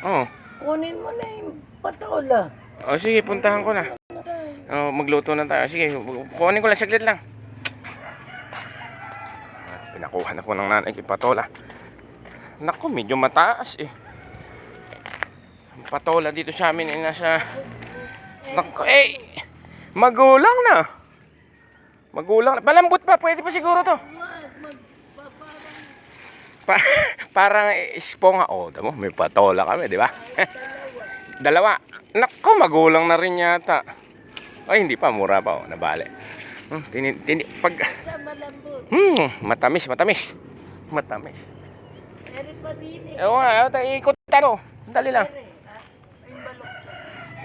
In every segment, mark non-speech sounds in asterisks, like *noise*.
Oo. Kunin mo na yung patola. Oh, sige, puntahan ko na. Oh, magluto na tayo. Sige, kunin ko lang saglit lang. Ah, Pinakuha na ko ng nanay kay Patola. Naku, medyo mataas eh. Ang Patola dito sa amin ay nasa... Naku, eh! Magulang na! Magulang na. Palambot pa, pwede pa siguro to. Pa parang esponga. Oh, tamo, may patola kami, di ba? *laughs* Dalawa. Nako, magulang na rin yata. Ay, hindi pa, mura pa, oh, nabali. Hmm, tini, tini, pag, hmm, matamis, matamis. Matamis. Ewan ewan, tayo, ikot tayo. Dali lang. Ha?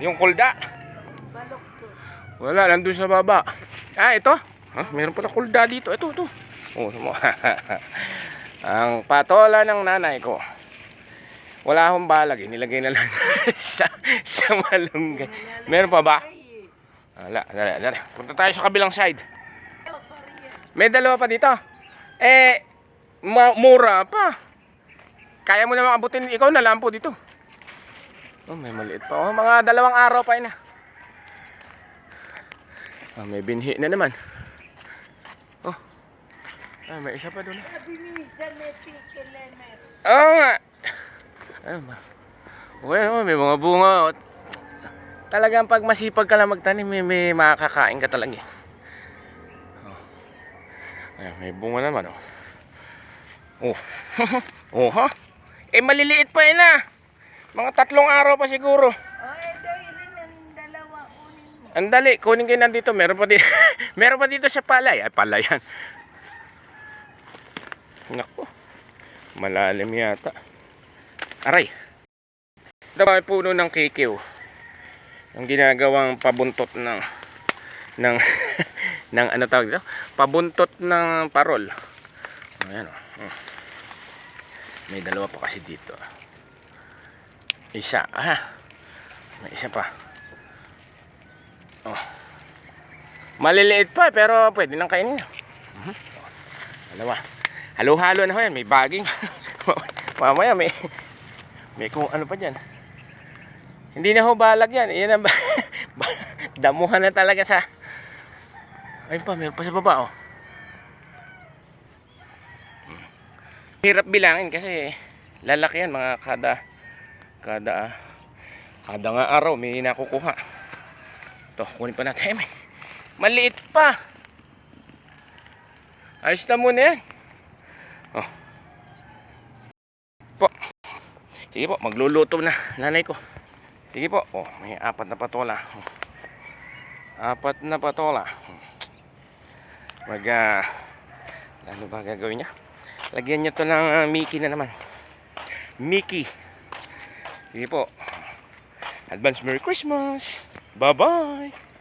Yung kulda. Wala, nandun sa baba. Ah, ito. Ah, meron pala kulda dito. Ito, ito. Oh, *laughs* mo. Ang patola ng nanay ko. Wala akong balag. eh. Nilagay na lang *laughs* sa, sa malunggay. Meron pa ba? Wala, dali, dali. Punta tayo sa kabilang side. May dalawa pa dito. Eh, ma- mura pa. Kaya mo naman abutin. Ikaw na lang po dito. Oh, may maliit pa. Oh, mga dalawang araw pa yun ah. Ah, may binhi na naman. Ah, may isa pa doon. sabi minsan may pickle lemer. Oo nga. Ayun ba? Oh, may mga bunga. oh. Talagang pag masipag ka lang magtanim, may, may makakain ka talaga. eh. Oh. Ayun, may bunga naman, oh. Oh. *laughs* oh, ha? Eh, maliliit pa yun, ah. Mga tatlong araw pa siguro. Oh, ito ilin ang dalawa kunin mo. Ang dali, kunin kayo nandito. Meron pa dito, *laughs* meron pa dito sa palay. Ay, palayan. Naku. Malalim yata. Aray. Ito ay puno ng kikiw. Ang ginagawang pabuntot ng ng *laughs* ng ano tawag dito? Pabuntot ng parol. Ayan oh. May dalawa pa kasi dito. Isa. Ah. May isa pa. Oh. Maliliit pa pero pwede nang kainin. Mhm. Dalawa. Halo-halo na ho yan. May baging. *laughs* Mamaya may may kung ano pa dyan. Hindi na ho balag yan. Yan ang ba- *laughs* damuhan na talaga sa ayun pa, meron pa sa baba oh. Hirap bilangin kasi lalaki yan mga kada kada kada nga araw may nakukuha. Ito, kunin pa natin. May maliit pa. Ayos na muna yan. Oh. Po. Sige po, magluluto na nanay ko. Sige po. Oh, may apat na patola. Oh. Apat na patola. Mag, ah, ano ba gagawin niya? Lagyan niya to ng ah, Mickey na naman. Mickey. Sige po. Advance Merry Christmas. Bye-bye.